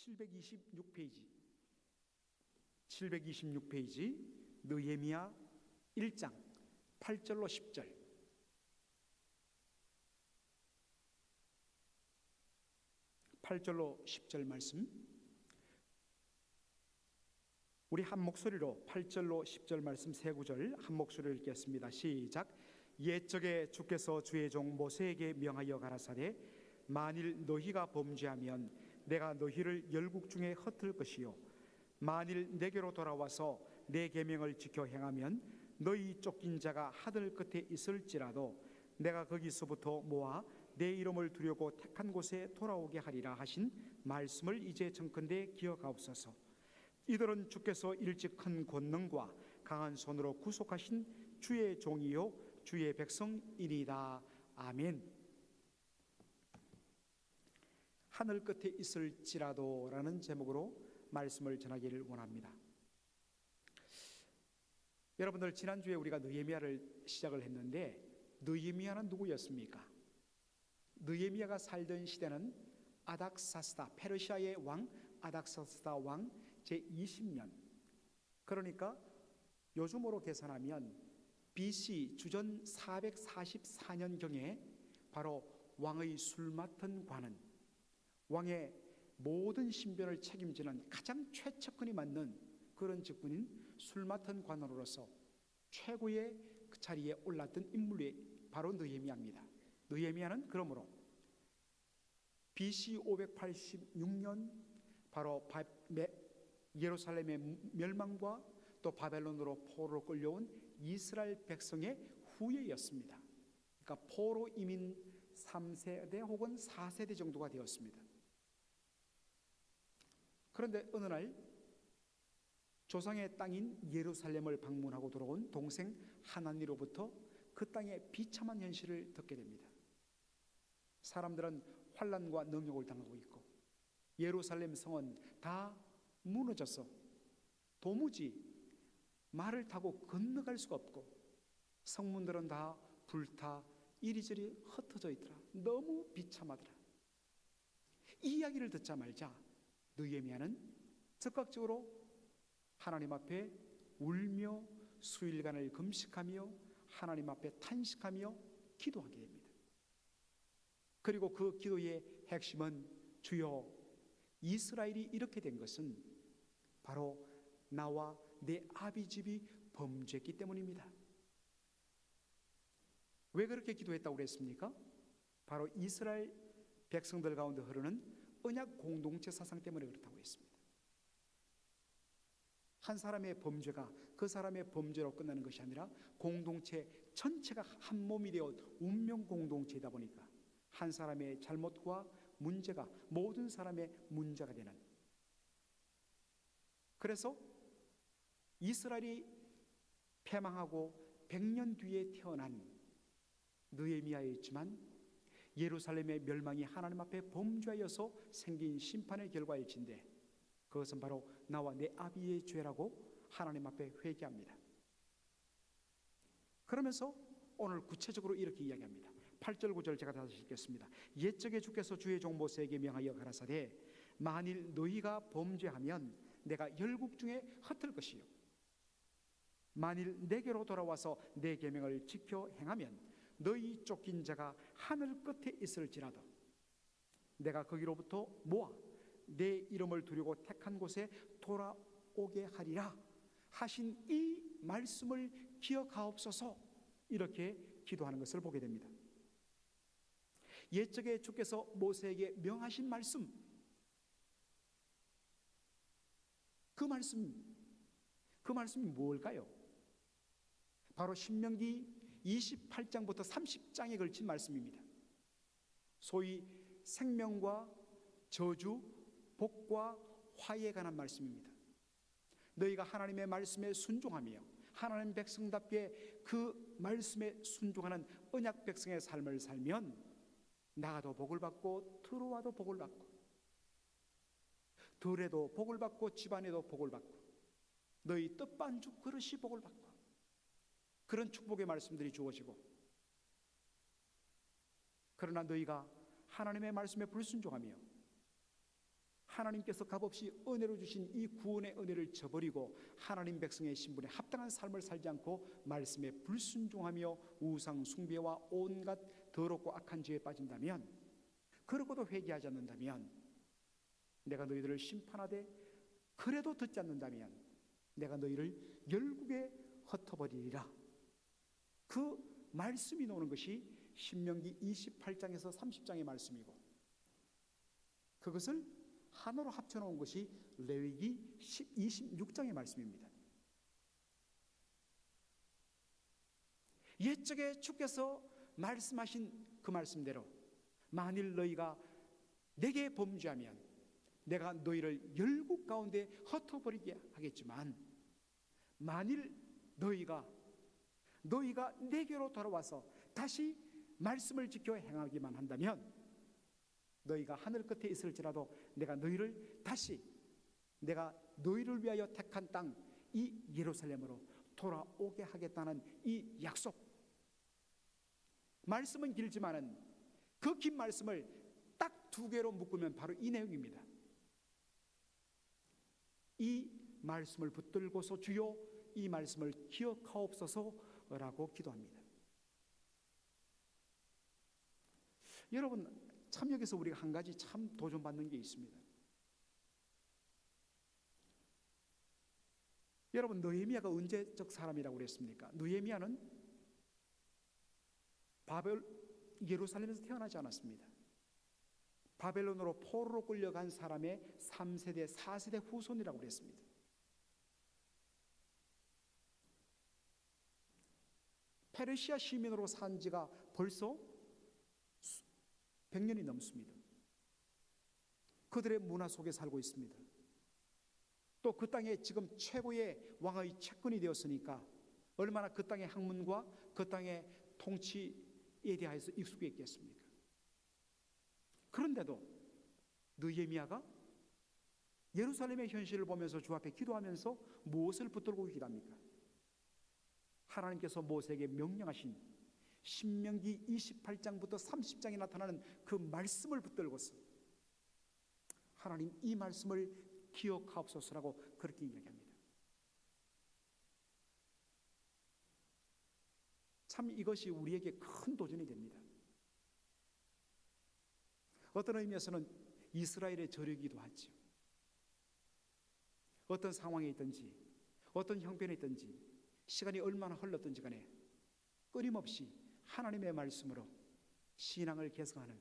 726페이지 726페이지 느헤미야 1장 8절로 10절 팔절로 10절 말씀 우리 한 목소리로 8절로 10절 말씀 세 구절 한 목소리로 읽겠습니다. 시작. 옛적에 주께서 주의 종 모세에게 명하여 가라사대 만일 너희가 범죄하면 내가 너희를 열국 중에 흩을 것이요 만일 내게로 돌아와서 내 계명을 지켜 행하면 너희 쫓긴 자가 하늘 끝에 있을지라도 내가 거기서부터 모아 내 이름을 두려고 택한 곳에 돌아오게 하리라 하신 말씀을 이제 정컨대 기억하옵소서. 이들은 주께서 일찍 큰 권능과 강한 손으로 구속하신 주의 종이요 주의 백성이니다. 아멘. 하늘 끝에 있을지라도라는 제목으로 말씀을 전하기를 원합니다. 여러분들 지난주에 우리가 느헤미야를 시작을 했는데 느헤미야는 누구였습니까? 느헤미야가 살던 시대는 아닥사스다 페르시아의 왕 아닥사스다 왕 제20년 그러니까 요즘으로 계산하면 BC 주전 444년경에 바로 왕의 술 맡은 관은 왕의 모든 신변을 책임지는 가장 최측근이 맞는 그런 직분인 술 맡은 관원으로서 최고의 그 자리에 올랐던 인물이 바로 느헤미야입니다. 느헤미야는 그러므로 BC 586년 바로 바, 메, 예루살렘의 멸망과 또 바벨론으로 포로로 끌려온 이스라엘 백성의 후예였습니다. 그러니까 포로 이민 3세대 혹은 4세대 정도가 되었습니다. 그런데 어느 날 조상의 땅인 예루살렘을 방문하고 돌아온 동생 하나니로부터 그 땅의 비참한 현실을 듣게 됩니다. 사람들은 환란과 능욕을 당하고 있고 예루살렘 성은 다 무너져서 도무지 말을 타고 건너갈 수가 없고 성문들은 다 불타 이리저리 흩어져 있더라. 너무 비참하더라. 이 이야기를 듣자 말자 느헤미야는 즉각적으로 하나님 앞에 울며 수일간을 금식하며 하나님 앞에 탄식하며 기도하게 됩니다. 그리고 그 기도의 핵심은 주여 이스라엘이 이렇게 된 것은 바로 나와 내 아비 집이 범죄했기 때문입니다. 왜 그렇게 기도했다고 그랬습니까? 바로 이스라엘 백성들 가운데 흐르는 언약 공동체 사상 때문에 그렇다고 했습니다. 한 사람의 범죄가 그 사람의 범죄로 끝나는 것이 아니라 공동체 전체가 한 몸이 되어 운명 공동체이다 보니까 한 사람의 잘못과 문제가 모든 사람의 문제가 되는 그래서 이스라엘이 패망하고 100년 뒤에 태어난 느헤미야였지만 예루살렘의 멸망이 하나님 앞에 범죄하여서 생긴 심판의 결과일진데 그것은 바로 나와 내 아비의 죄라고 하나님 앞에 회개합니다. 그러면서 오늘 구체적으로 이렇게 이야기합니다. 8절 9절 제가 다시 읽겠습니다. 옛적에 주께서 주의 종 모세에게 명하여 가라사대 만일 너희가 범죄하면 내가 열국 중에 흩을 것이요 만일 내게로 돌아와서 내 계명을 지켜 행하면 너희 쫓긴 자가 하늘 끝에 있을지라도 내가 거기로부터 모아 내 이름을 두려고 택한 곳에 돌아오게 하리라 하신 이 말씀을 기억하옵소서 이렇게 기도하는 것을 보게 됩니다. 옛적에 주께서 모세에게 명하신 말씀 그 말씀 그 말씀이 뭘까요? 바로 신명기 28장부터 30장에 걸친 말씀입니다. 소위 생명과 저주, 복과 화에 관한 말씀입니다. 너희가 하나님의 말씀에 순종하며 하나님 백성답게 그 말씀에 순종하는 언약 백성의 삶을 살면 나가도 복을 받고 들어와도 복을 받고 들에도 복을 받고 집안에도 복을 받고 너희 뜻반죽 그릇이 복을 받고 그런 축복의 말씀들이 주어지고 그러나 너희가 하나님의 말씀에 불순종하며 하나님께서 값없이 은혜로 주신 이 구원의 은혜를 저버리고 하나님 백성의 신분에 합당한 삶을 살지 않고 말씀에 불순종하며 우상 숭배와 온갖 더럽고 악한 죄에 빠진다면 그러고도 회개하지 않는다면 내가 너희들을 심판하되 그래도 듣지 않는다면 내가 너희를 열국에 흩어버리리라 그 말씀이 나오는 것이 신명기 28장에서 30장의 말씀이고 그것을 하나로 합쳐 놓은 것이 레위기 26장의 말씀입니다. 옛적에 주께서 말씀하신 그 말씀대로 만일 너희가 내게 범죄하면 내가 너희를 열국 가운데 흩어버리게 하겠지만 만일 너희가 너희가 내게로 돌아와서 다시 말씀을 지켜 행하기만 한다면 너희가 하늘 끝에 있을지라도 내가 너희를 다시 내가 너희를 위하여 택한 땅 이 예루살렘으로 돌아오게 하겠다는 이 약속. 말씀은 길지만은 그 긴 말씀을 딱 두 개로 묶으면 바로 이 내용입니다. 이 말씀을 붙들고서 주여 이 말씀을 기억하옵소서 라고 기도합니다. 여러분 참 여기서 우리가 한 가지 참 도전받는 게 있습니다. 여러분 느헤미야가 언제적 사람이라고 그랬습니까? 느헤미야는 바벨 예루살렘에서 태어나지 않았습니다. 바벨론으로 포로로 끌려간 사람의 3세대, 4세대 후손이라고 그랬습니다. 페르시아 시민으로 산 지가 벌써 100년이 넘습니다. 그들의 문화 속에 살고 있습니다. 또 그 땅에 지금 최고의 왕의 채권이 되었으니까 얼마나 그 땅의 학문과 그 땅의 통치에 대하여서 익숙해 있겠습니까? 그런데도 느헤미야가 예루살렘의 현실을 보면서 주 앞에 기도하면서 무엇을 붙들고 기도합니까? 하나님께서 모세에게 명령하신 신명기 28장부터 30장에 나타나는 그 말씀을 붙들고서 하나님 이 말씀을 기억하옵소서라고 그렇게 이야기합니다. 참 이것이 우리에게 큰 도전이 됩니다. 어떤 의미에서는 이스라엘의 저력이기도 하죠. 어떤 상황에 있든지 어떤 형편에 있든지 시간이 얼마나 흘렀든지 간에 끊임없이 하나님의 말씀으로 신앙을 계승하는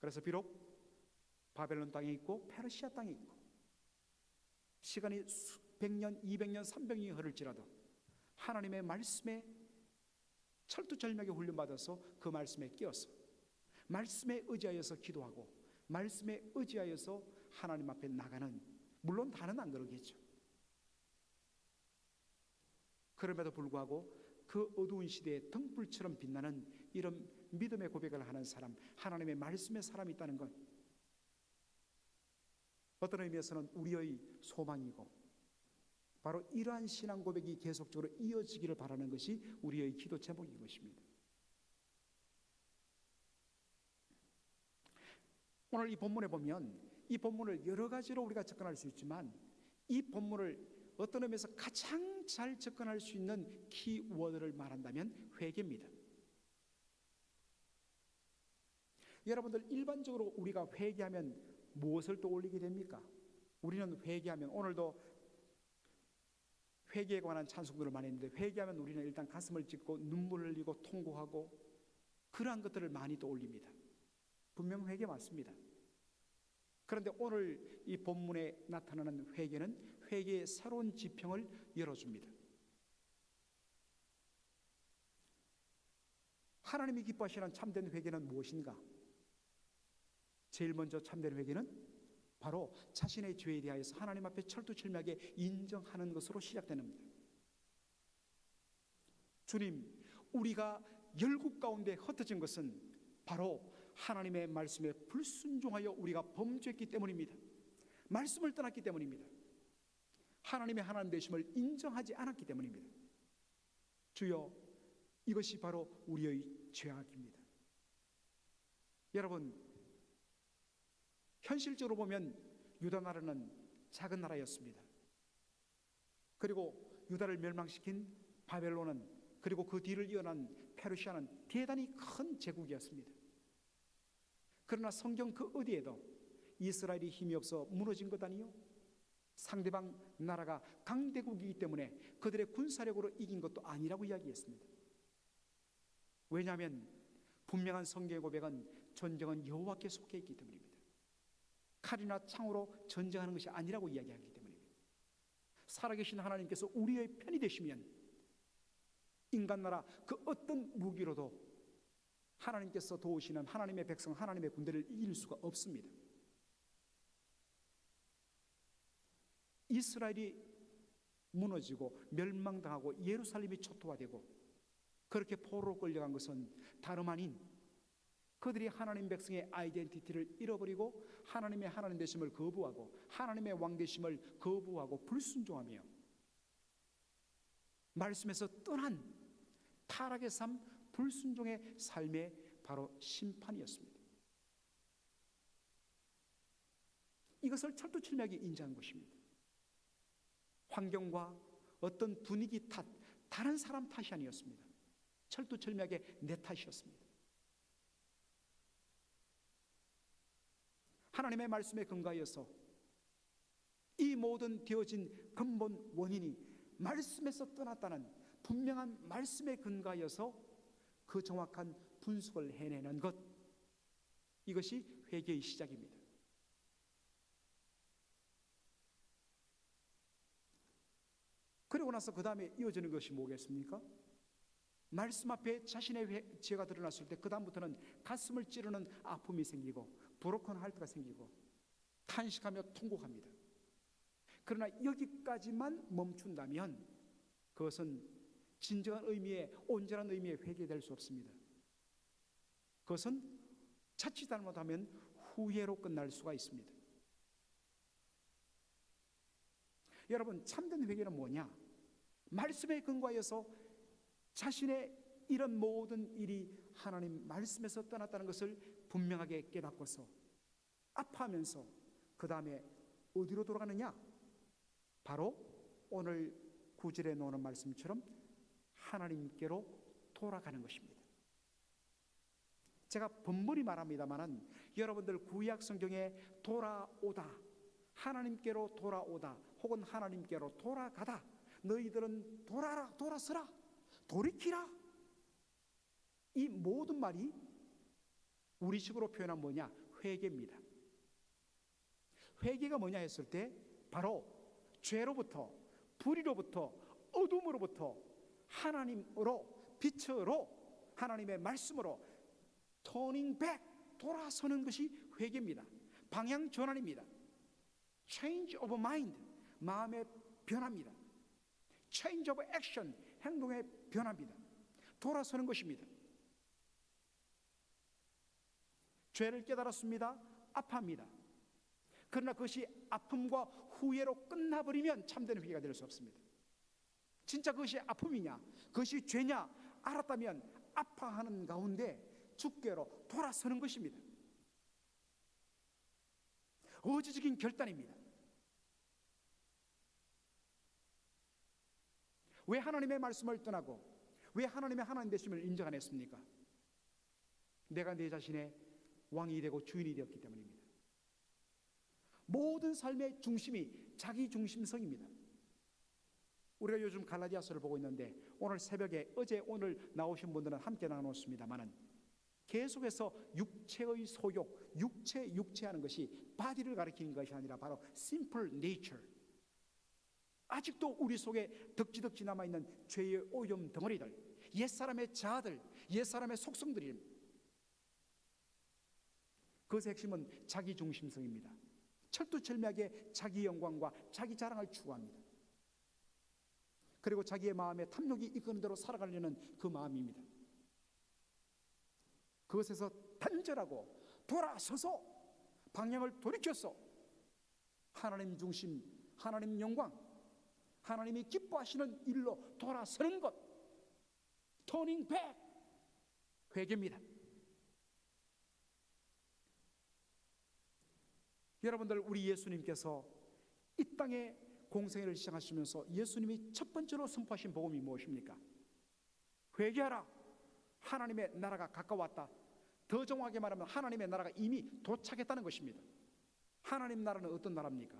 그래서 비록 바벨론 땅에 있고 페르시아 땅에 있고 시간이 이백 년, 삼백 년이 흐를지라도 하나님의 말씀에 철두철미하게 훈련받아서 그 말씀에 끼어서 말씀에 의지하여서 기도하고 말씀에 의지하여서 하나님 앞에 나가는 물론 다는 안 그러겠죠. 그럼에도 불구하고 그 어두운 시대에 등불처럼 빛나는 이런 믿음의 고백을 하는 사람, 하나님의 말씀의 사람이 있다는 것. 어떤 의미에서는 우리의 소망이고, 바로 이러한 신앙 고백이 계속적으로 이어지기를 바라는 것이 우리의 기도 제목인 것입니다. 오늘 이 본문에 보면 이 본문을 여러 가지로 우리가 접근할 수 있지만 이 본문을 어떤 의미에서 가장 잘 접근할 수 있는 키워드를 말한다면 회개입니다. 여러분들 일반적으로 우리가 회개하면 무엇을 떠올리게 됩니까? 우리는 회개하면 오늘도 회개에 관한 찬송들을 많이 했는데 회개하면 우리는 일단 가슴을 찢고 눈물을 흘리고 통곡하고 그러한 것들을 많이 떠올립니다. 분명 회개 맞습니다. 그런데 오늘 이 본문에 나타나는 회개는 회개의 새로운 지평을 열어줍니다. 하나님이 기뻐하시는 참된 회개는 무엇인가? 제일 먼저 참된 회개는 바로 자신의 죄에 대하여서 하나님 앞에 철두철미하게 인정하는 것으로 시작되는 겁니다. 주님, 우리가 열국 가운데 흩어진 것은 바로 하나님의 말씀에 불순종하여 우리가 범죄했기 때문입니다. 말씀을 떠났기 때문입니다. 하나님의 하나님 되심을 인정하지 않았기 때문입니다. 주여, 이것이 바로 우리의 죄악입니다. 여러분, 현실적으로 보면 유다 나라는 작은 나라였습니다. 그리고 유다를 멸망시킨 바벨론은 그리고 그 뒤를 이어난 페르시아는 대단히 큰 제국이었습니다. 그러나 성경 그 어디에도 이스라엘이 힘이 없어 무너진 것 아니요? 상대방 나라가 강대국이기 때문에 그들의 군사력으로 이긴 것도 아니라고 이야기했습니다. 왜냐하면 분명한 성경의 고백은 전쟁은 여호와께 속해 있기 때문입니다. 칼이나 창으로 전쟁하는 것이 아니라고 이야기하기 때문입니다. 살아계신 하나님께서 우리의 편이 되시면 인간 나라 그 어떤 무기로도 하나님께서 도우시는 하나님의 백성, 하나님의 군대를 이길 수가 없습니다. 이스라엘이 무너지고 멸망당하고 예루살렘이 초토화되고 그렇게 포로로 끌려간 것은 다름 아닌 그들이 하나님 백성의 아이덴티티를 잃어버리고 하나님의 하나님 되심을 거부하고 하나님의 왕 되심을 거부하고 불순종하며 말씀에서 떠난 타락의 삶, 불순종의 삶의 바로 심판이었습니다. 이것을 철두철미하게 인지한 것입니다. 환경과 어떤 분위기 탓, 다른 사람 탓이 아니었습니다. 철두철미하게 내 탓이었습니다. 하나님의 말씀에 근거하여서 이 모든 되어진 근본 원인이 말씀에서 떠났다는 분명한 말씀에 근거하여서 그 정확한 분석을 해내는 것 이것이 회개의 시작입니다. 그리고 나서 그 다음에 이어지는 것이 뭐겠습니까? 말씀 앞에 자신의 죄가 드러났을 때 그 다음부터는 가슴을 찌르는 아픔이 생기고 브로큰 할트가 생기고 탄식하며 통곡합니다. 그러나 여기까지만 멈춘다면 그것은 진정한 의미의 온전한 의미의 회개될 수 없습니다. 그것은 자칫 잘못하면 후회로 끝날 수가 있습니다. 여러분 참된 회개는 뭐냐? 말씀에 근거하여서 자신의 이런 모든 일이 하나님 말씀에서 떠났다는 것을 분명하게 깨닫고서 아파하면서 그 다음에 어디로 돌아가느냐? 바로 오늘 구절에 놓는 말씀처럼 하나님께로 돌아가는 것입니다. 제가 번번이 말합니다만은 여러분들 구약 성경에 돌아오다, 하나님께로 돌아오다, 혹은 하나님께로 돌아가다, 너희들은 돌아라, 돌아서라, 돌이키라. 이 모든 말이 우리식으로 표현한 뭐냐? 회개입니다. 회개가 뭐냐 했을 때 바로 죄로부터 불의로부터 어둠으로부터 하나님으로 빛으로 하나님의 말씀으로 turning back 돌아서는 것이 회개입니다. 방향 전환입니다. change of mind 마음의 변화입니다. Change of action 행동의 변화입니다. 돌아서는 것입니다. 죄를 깨달았습니다. 아파합니다. 그러나 그것이 아픔과 후회로 끝나버리면 참된 회개가 될 수 없습니다. 진짜 그것이 아픔이냐, 그것이 죄냐 알았다면 아파하는 가운데 주께로 돌아서는 것입니다. 어지적인 결단입니다. 왜 하나님의 말씀을 떠나고 왜 하나님의 하나님 되심을 인정 안 했습니까? 내가 내 자신의 왕이 되고 주인이 되었기 때문입니다. 모든 삶의 중심이 자기 중심성입니다. 우리가 요즘 갈라디아서를 보고 있는데 오늘 새벽에 어제 오늘 나오신 분들은 함께 나눴습니다만은 계속해서 육체의 소욕, 육체 육체하는 것이 바디를 가리키는 것이 아니라 바로 simple. 아직도 우리 속에 덕지덕지 남아 있는 죄의 오염 덩어리들, 옛 사람의 자아들, 옛 사람의 속성들입니다. 그것의 핵심은 자기 중심성입니다. 철두철미하게 자기 영광과 자기 자랑을 추구합니다. 그리고 자기의 마음에 탐욕이 이끄는 대로 살아가려는 그 마음입니다. 그것에서 단절하고 돌아서서 방향을 돌이켜서 하나님 중심, 하나님 영광, 하나님이 기뻐하시는 일로 돌아서는 것, 터닝 백 회개입니다. 여러분들 우리 예수님께서 이 땅에 공생애를 시작하시면서 예수님이 첫 번째로 선포하신 복음이 무엇입니까? 회개하라. 하나님의 나라가 가까웠다. 더 정확하게 말하면 하나님의 나라가 이미 도착했다는 것입니다. 하나님 나라는 어떤 나라입니까?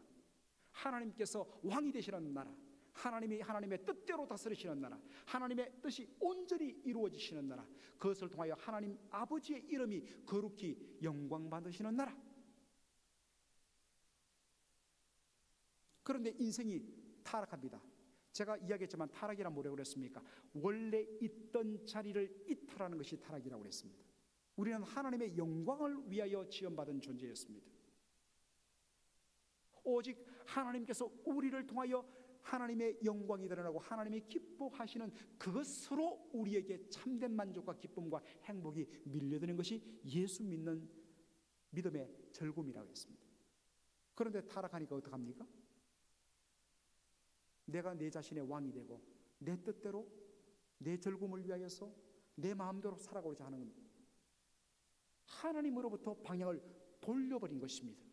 하나님께서 왕이 되시는 나라. 하나님이 하나님의 뜻대로 다스리시는 나라. 하나님의 뜻이 온전히 이루어지시는 나라. 그것을 통하여 하나님 아버지의 이름이 거룩히 영광 받으시는 나라. 그런데 인생이 타락합니다. 제가 이야기했지만 타락이란 뭐라고 그랬습니까? 원래 있던 자리를 이탈하는 것이 타락이라고 그랬습니다. 우리는 하나님의 영광을 위하여 지원받은 존재였습니다. 오직 하나님께서 우리를 통하여 하나님의 영광이 드러나고 하나님이 기뻐하시는 그것으로 우리에게 참된 만족과 기쁨과 행복이 밀려드는 것이 예수 믿는 믿음의 즐거움이라고 했습니다. 그런데 타락하니까 어떡합니까? 내가 내 자신의 왕이 되고 내 뜻대로 내 즐거움을 위하여서 내 마음대로 살아가고자 하는 하나님으로부터 방향을 돌려버린 것입니다.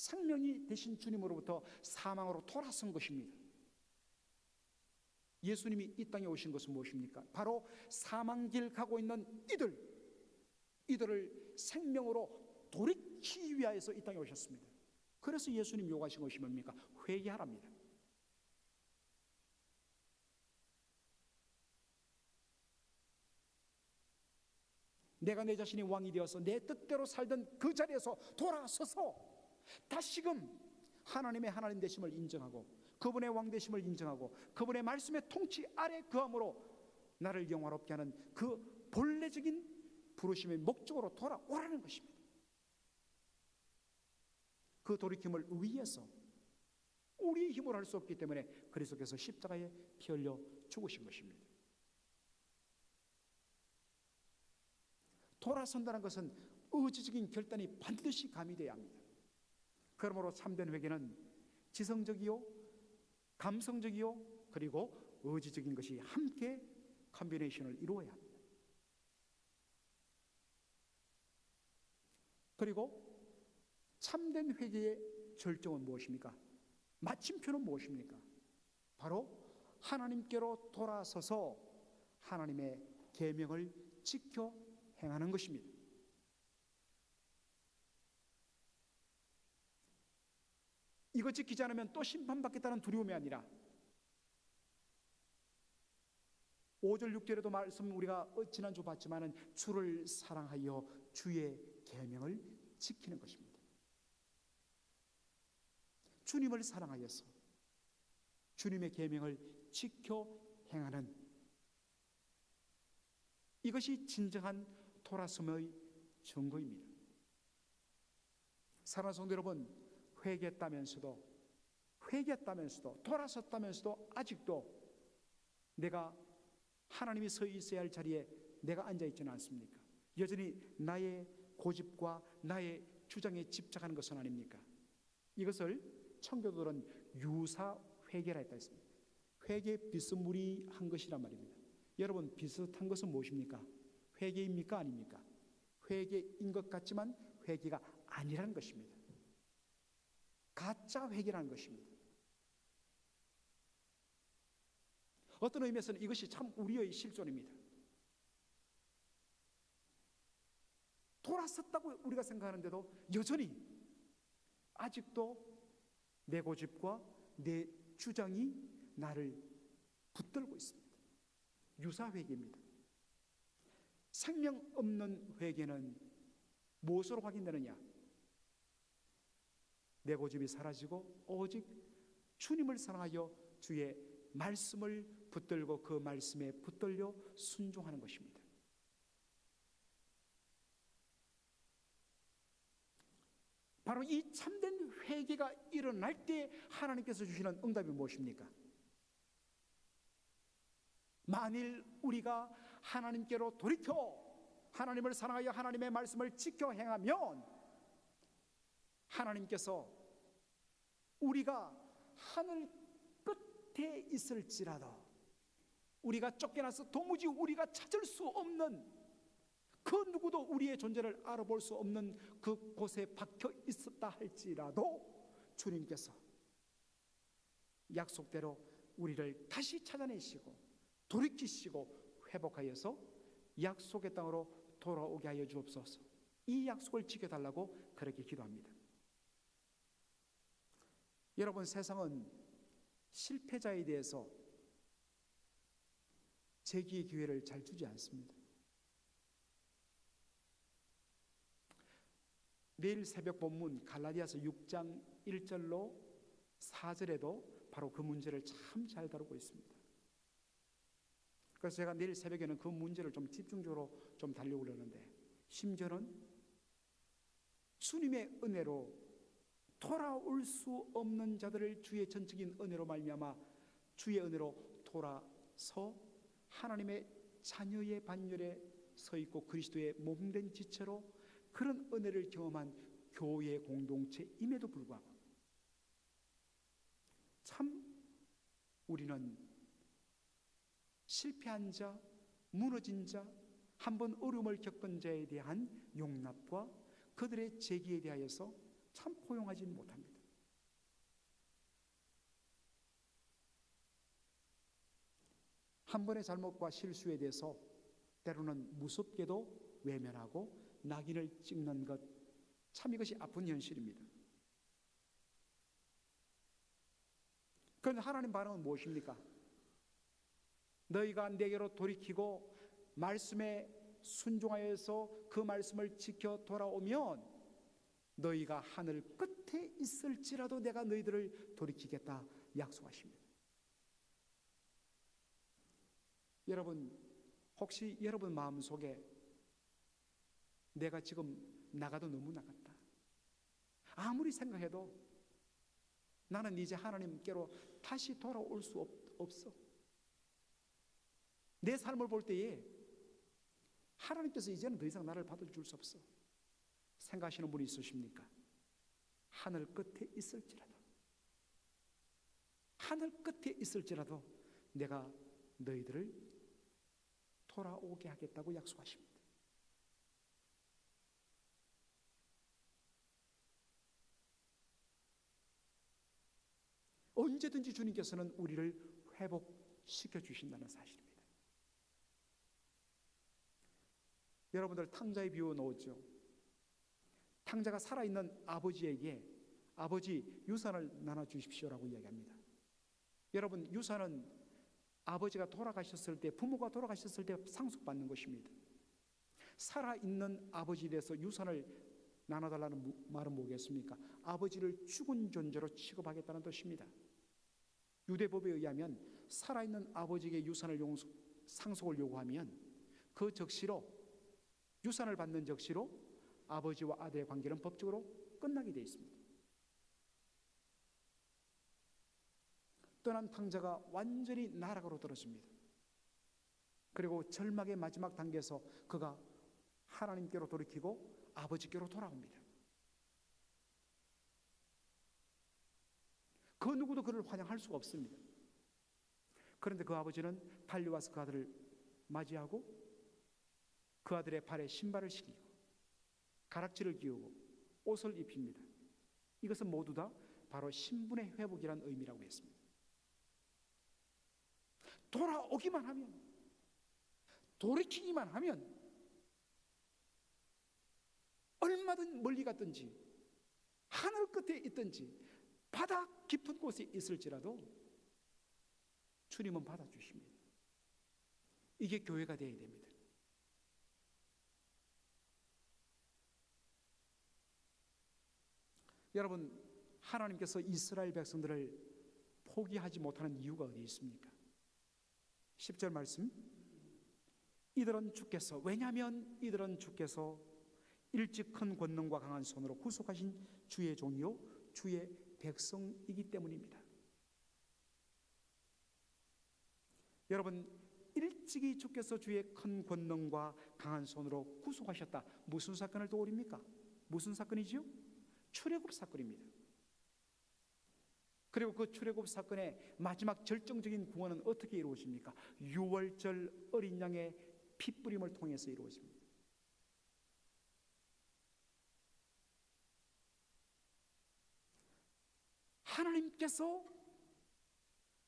생명이 되신 주님으로부터 사망으로 돌아선 것입니다. 예수님이 이 땅에 오신 것은 무엇입니까? 바로 사망길 가고 있는 이들, 이들을 생명으로 돌이키기 위하여서 이 땅에 오셨습니다. 그래서 예수님 요구하신 것이 뭡니까? 회개하랍니다. 내가 내 자신이 왕이 되어서 내 뜻대로 살던 그 자리에서 돌아서서 다시금 하나님의 하나님 되심을 인정하고 그분의 왕 되심을 인정하고 그분의 말씀의 통치 아래 그함으로 나를 영화롭게 하는 그 본래적인 부르심의 목적으로 돌아오라는 것입니다. 그 돌이킴을 위해서 우리의 힘으로 할 수 없기 때문에 그리스도께서 십자가에 피 흘려 죽으신 것입니다. 돌아선다는 것은 의지적인 결단이 반드시 가미되어야 합니다. 그러므로 참된 회개는 지성적이요, 감성적이요, 그리고 의지적인 것이 함께 컨비네이션을 이루어야 합니다. 그리고 참된 회개의 절정은 무엇입니까? 마침표는 무엇입니까? 바로 하나님께로 돌아서서 하나님의 계명을 지켜 행하는 것입니다. 이거 지키지 않으면 또 심판받겠다는 두려움이 아니라 5절 6절에도 말씀 우리가 지난주 봤지만은 주를 사랑하여 주의 계명을 지키는 것입니다. 주님을 사랑하여서 주님의 계명을 지켜 행하는 이것이 진정한 돌아섬의 증거입니다. 사랑하는 성도 여러분, 회개했다면서도 회개했다면서도 돌아섰다면서도 아직도 내가 하나님이 서 있어야 할 자리에 내가 앉아 있지는 않습니까? 여전히 나의 고집과 나의 주장에 집착하는 것은 아닙니까? 이것을 청교도들은 유사 회개라 했다 했습니다. 회개 비스무리한 것이란 말입니다. 여러분 비슷한 것은 무엇입니까? 회개입니까 아닙니까? 회개인 것 같지만 회개가 아니라는 것입니다. 가짜 회개라는 것입니다. 어떤 의미에서는 이것이 참 우리의 실존입니다. 돌아섰다고 우리가 생각하는데도 여전히 아직도 내 고집과 내 주장이 나를 붙들고 있습니다. 유사 회개입니다. 생명 없는 회개는 무엇으로 확인되느냐? 내 고집이 사라지고 오직 주님을 사랑하여 주의 말씀을 붙들고 그 말씀에 붙들려 순종하는 것입니다. 바로 이 참된 회개가 일어날 때 하나님께서 주시는 응답이 무엇입니까? 만일 우리가 하나님께로 돌이켜 하나님을 사랑하여 하나님의 말씀을 지켜 행하면 하나님께서 우리가 하늘 끝에 있을지라도 우리가 쫓겨나서 도무지 우리가 찾을 수 없는 그 누구도 우리의 존재를 알아볼 수 없는 그 곳에 박혀 있었다 할지라도 주님께서 약속대로 우리를 다시 찾아내시고 돌이키시고 회복하여서 약속의 땅으로 돌아오게 하여 주옵소서. 이 약속을 지켜달라고 그렇게 기도합니다. 여러분 세상은 실패자에 대해서 재기의 기회를 잘 주지 않습니다. 내일 새벽 본문 갈라디아서 6장 1절로 4절에도 바로 그 문제를 참 잘 다루고 있습니다. 그래서 제가 내일 새벽에는 그 문제를 좀 집중적으로 좀 그러는데 심지어는 주님의 은혜로 돌아올 수 없는 자들을 주의 전적인 은혜로 말미암아 주의 은혜로 돌아서 하나님의 자녀의 반열에 서 있고 그리스도의 몸된 지체로 그런 은혜를 경험한 교회 공동체임에도 불구하고 참 우리는 실패한 자, 무너진 자, 한 번 어려움을 겪은 자에 대한 용납과 그들의 재기에 대하여서 참 포용하지 못합니다. 한 번의 잘못과 실수에 대해서 때로는 무섭게도 외면하고 낙인을 찍는 것, 참 이것이 아픈 현실입니다. 그런데 하나님 반응은 무엇입니까? 너희가 내게로 돌이키고 말씀에 순종하여서 그 말씀을 지켜 돌아오면 너희가 하늘 끝에 있을지라도 내가 너희들을 돌이키겠다 약속하십니다. 여러분 혹시 여러분 마음 속에 내가 지금 나가도 너무 나갔다. 아무리 생각해도 나는 이제 하나님께로 다시 돌아올 수 없, 없어. 내 삶을 볼 때에 하나님께서 이제는 더 이상 나를 받아줄 수 없어. 생각하시는 분이 있으십니까? 하늘 끝에 있을지라도, 하늘 끝에 있을지라도 내가 너희들을 돌아오게 하겠다고 약속하십니다. 언제든지 주님께서는 우리를 회복시켜 주신다는 사실입니다. 여러분들 탕자의 비유 넣었죠. 탕자가 살아있는 아버지에게 아버지 유산을 나눠 주십시오라고 이야기합니다. 여러분 유산은 아버지가 돌아가셨을 때 부모가 돌아가셨을 때 상속받는 것입니다. 살아있는 아버지에 대해서 유산을 나눠달라는 말은 뭐겠습니까? 아버지를 죽은 존재로 취급하겠다는 뜻입니다. 유대법에 의하면 살아있는 아버지에게 유산을 용서, 상속을 요구하면 그 적시로 유산을 받는 적시로 아버지와 아들의 관계는 법적으로 끝나게 되어 있습니다. 떠난 탕자가 완전히 나락으로 떨어집니다. 그리고 절망의 마지막 단계에서 그가 하나님께로 돌이키고 아버지께로 돌아옵니다. 그 누구도 그를 환영할 수가 없습니다. 그런데 그 아버지는 달려와서 그 아들을 맞이하고 그 아들의 발에 신발을 신기고 가락지를 끼우고 옷을 입힙니다. 이것은 모두 다 바로 신분의 회복이라는 의미라고 했습니다. 돌아오기만 하면 돌이키기만 하면 얼마든 멀리 갔든지 하늘 끝에 있든지 바다 깊은 곳에 있을지라도 주님은 받아주십니다. 이게 교회가 되어야 됩니다. 여러분 하나님께서 이스라엘 백성들을 포기하지 못하는 이유가 어디 있습니까? 10절 말씀 이들은 주께서 왜냐하면 이들은 주께서 일찍 큰 권능과 강한 손으로 구속하신 주의 종이요 주의 백성이기 때문입니다. 여러분 일찍이 주께서 주의 큰 권능과 강한 손으로 구속하셨다. 무슨 사건을 떠올립니까? 무슨 사건이지요? 출애굽 사건입니다. 그리고 그 출애굽 사건의 마지막 절정적인 구원은 어떻게 이루어집니까? 유월절 어린 양의 피뿌림을 통해서 이루어집니다. 하나님께서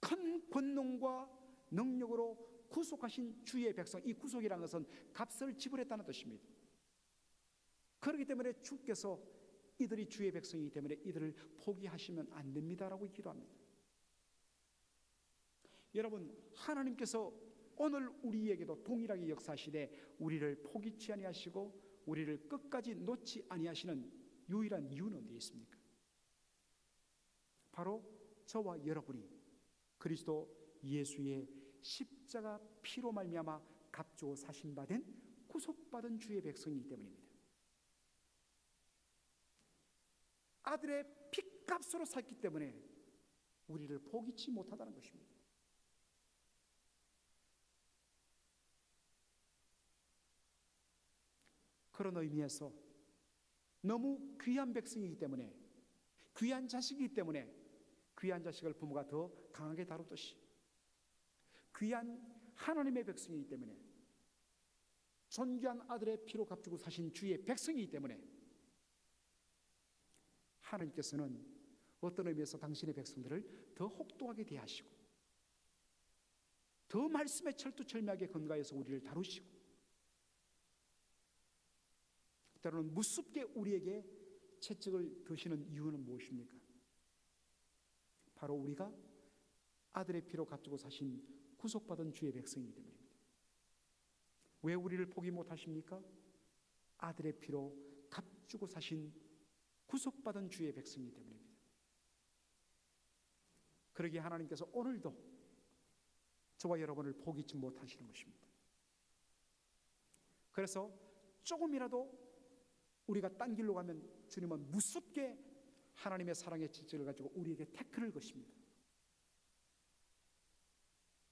큰 권능과 능력으로 구속하신 주의 백성, 이 구속이라는 것은 값을 지불했다는 뜻입니다. 그렇기 때문에 주께서 이들이 주의 백성이기 때문에 이들을 포기하시면 안 됩니다라고 기도합니다. 여러분 하나님께서 오늘 우리에게도 동일하게 역사하시되 우리를 포기치 아니하시고 우리를 끝까지 놓지 아니하시는 유일한 이유는 어디에 있습니까? 바로 저와 여러분이 그리스도 예수의 십자가 피로 말미암아 값주어 사신 바된 구속받은 주의 백성이기 때문입니다. 아들의 피값으로 샀기 때문에 우리를 포기치 못하다는 것입니다. 그런 의미에서 너무 귀한 백성이기 때문에 귀한 자식이기 때문에 귀한 자식을 부모가 더 강하게 다루듯이 귀한 하나님의 백성이기 때문에 존귀한 아들의 피로 값주고 사신 주의 백성이기 때문에 하나님께서는 어떤 의미에서 당신의 백성들을 더 혹독하게 대하시고 더 말씀에 철두철미하게 건가해서 우리를 다루시고 때로는 무섭게 우리에게 채찍을 드시는 이유는 무엇입니까? 바로 우리가 아들의 피로 값주고 사신 구속받은 주의 백성이기 때문입니다. 왜 우리를 포기 못하십니까? 아들의 피로 값주고 사신 구속받은 주의 백성이기 때문입니다. 그러기에 하나님께서 오늘도 저와 여러분을 포기치 못하시는 것입니다. 그래서 조금이라도 우리가 딴 길로 가면 주님은 무섭게 하나님의 사랑의 질질을 가지고 우리에게 태클을 것입니다.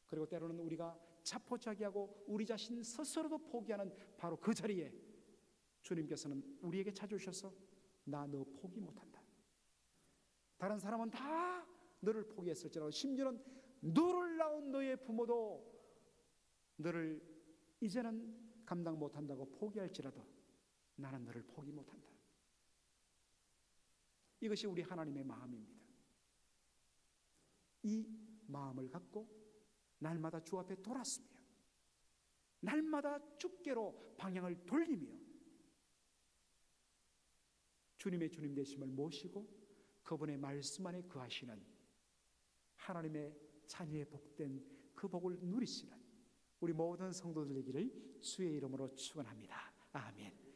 그리고 때로는 우리가 자포자기하고 우리 자신 스스로도 포기하는 바로 그 자리에 주님께서는 우리에게 찾아오셔서 나 너 포기 못한다. 다른 사람은 다 너를 포기했을지라도 심지어는 너를 낳은 너의 부모도 너를 이제는 감당 못한다고 포기할지라도 나는 너를 포기 못한다. 이것이 우리 하나님의 마음입니다. 이 마음을 갖고 날마다 주 앞에 돌았으며 날마다 주께로 방향을 돌리며 주님의 주님 되심을 모시고 그분의 말씀 안에 거하시는 하나님의 자녀의 복된 그 복을 누리시는 우리 모든 성도들 되기를 주의 이름으로 축원합니다. 아멘.